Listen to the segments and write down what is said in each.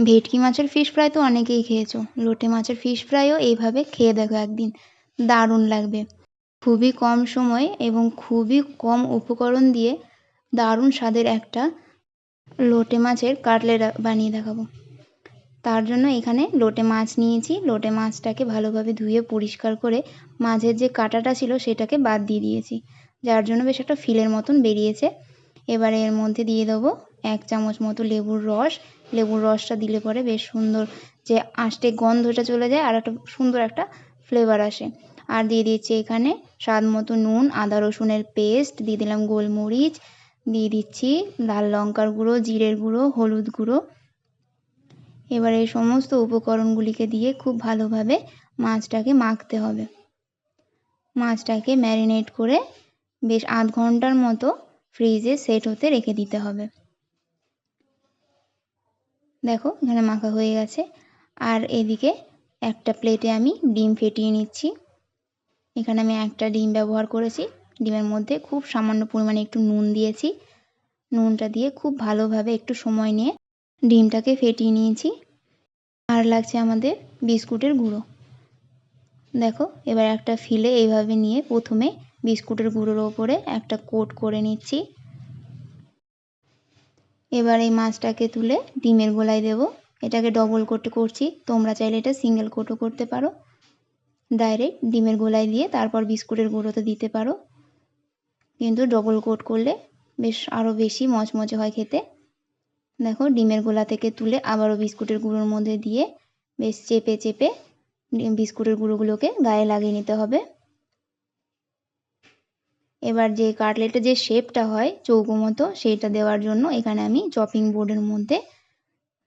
ভেটকি মাছের fish fry তো অনেকেই খেয়েছো। লোটে মাছের ফিশ ফ্রাইও এইভাবে খেয়ে দেখো একদিন। দারুণ লাগবে। খুবই কম সময়ে এবং খুবই কম উপকরণ দিয়ে দারুণ স্বাদের একটা লোটে মাছের কাটলেট বানিয়ে দেখাবো। তার জন্য এখানে লোটে মাছ নিয়েছি। লোটে মাছটাকে ভালোভাবে ধুয়ে পরিষ্কার করে মাঝের যে কাঁটাটা ছিল সেটাকে বাদ দিয়ে দিয়েছি। যার জন্য বেশ একটা ফিলের মতন বেরিয়েছে। এবারে এর মধ্যে দিয়ে দেবো এক চামচ মতো লেবুর রস লেবুর রসটা দিলে পরে বেশ সুন্দর যে আষ্টে গন্ধটা চলে যায় আর একটা সুন্দর একটা ফ্লেভার আসে। আর দিয়ে দিচ্ছি এখানে স্বাদ মতো নুন, আদা রসুনের পেস্ট দিয়ে দিলাম গোলমরিচ, দিয়ে দিচ্ছি লাল লঙ্কার গুঁড়ো, জিরের গুঁড়ো, হলুদ গুঁড়ো। এবার এই সমস্ত উপকরণগুলিকে দিয়ে খুব ভালোভাবে মাছটাকে মাখতে হবে। মাছটাকে ম্যারিনেট করে বেশ আধ ঘণ্টার মতো ফ্রিজে সেট হতে রেখে দিতে হবে। দেখো, এখানে মাখা হয়ে গেছে। আর এদিকে একটা প্লেটে আমি ডিম ফেটিয়ে নিচ্ছি। এখানে আমি একটা ডিম ব্যবহার করেছি। ডিমের মধ্যে খুব সামান্য পরিমাণে একটু নুন দিয়েছি। নুনটা দিয়ে খুব ভালোভাবে একটু সময় নিয়ে ডিমটাকে ফেটিয়ে নিয়েছি। আর লাগছে আমাদের বিস্কুটের গুঁড়ো। দেখো, এবার একটা ফিলে এইভাবে নিয়ে প্রথমে বিস্কুটের গুঁড়োর ওপরে একটা কোট করে নিচ্ছি। এবার এই মাছটাকে তুলে ডিমের গোলায় দেব। এটাকে ডবল কোট করছি। তোমরা চাইলে এটা সিঙ্গেল কোটও করতে পারো। ডাইরেক্ট ডিমের গোলায় দিয়ে তারপর বিস্কুটের গুঁড়োতে দিতে পারো। কিন্তু ডবল কোট করলে বেশ আরও বেশি মচমচে হয় খেতে। দেখো, ডিমের গোলা থেকে তুলে আবারও বিস্কুটের গুঁড়োর মধ্যে দিয়ে বেশ চেপে চেপে বিস্কুটের গুঁড়োগুলোকে গায়ে লাগিয়ে নিতে হবে। এবার যে কাটলেটের যে শেপটা হয় চৌকো মতো, সেইটা দেওয়ার জন্য এখানে আমি চপিং বোর্ডের মধ্যে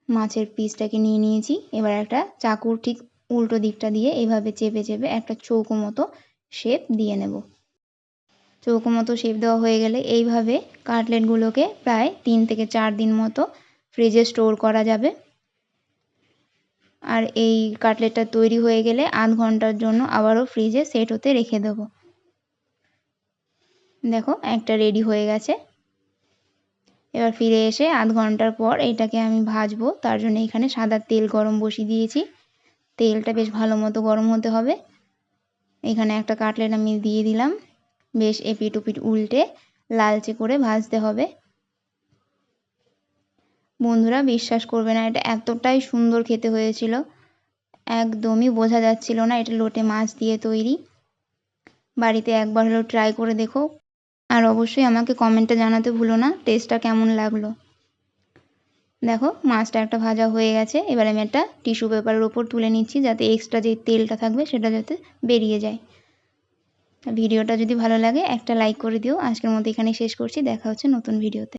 মাছের পিসটাকে নিয়ে নিয়েছি। এবার একটা চাকুর ঠিক উল্টো দিকটা দিয়ে এভাবে চেপে চেপে একটা চৌকো মতো শেপ দিয়ে নেব। চৌকো মতো শেপ দেওয়া হয়ে গেলে এইভাবে কাটলেটগুলোকে প্রায় তিন থেকে চার দিন মতো ফ্রিজে স্টোর করা যাবে। আর এই কাটলেটটা তৈরি হয়ে গেলে আধ ঘণ্টার জন্য আবারও ফ্রিজে সেট হতে রেখে দেবো। দেখো, একটা রেডি হয়ে গেছে। এবার ফিরে এসে আধ ঘণ্টার পর এটাকে আমি ভাজবো। তার জন্য এখানে সাদা তেল গরম বসিয়ে দিয়েছি। তেলটা বেশ ভালো মতো গরম হতে হবে। এখানে একটা কাটলেট আমি দিয়ে দিলাম। বেশ এপিট উপিট উল্টে লালচে করে ভাজতে হবে। বন্ধুরা, বিশ্বাস করবে না, এটা এতটাই সুন্দর খেতে হয়েছিল। একদমই বোঝা যাচ্ছিল না, এটা লোটে মাছ দিয়ে তৈরি। বাড়িতে একবার হলেও ট্রাই করে দেখো। আর অবশ্যই আমাকে কমেন্টে জানাতে ভুলো না টেস্টটা কেমন লাগল? দেখো, মাছটা একটা ভাজা হয়ে গেছে, এবার আমি একটা টিস্যু পেপারের ওপর তুলে নিচ্ছি, যাতে এক্সট্রা যে তেলটা থাকবে সেটা যাতে বেরিয়ে যায়। ভিডিওটা যদি ভালো লাগে, একটা লাইক করে দিও। আজকের মতো এখানে শেষ করছি, দেখা হচ্ছে নতুন ভিডিওতে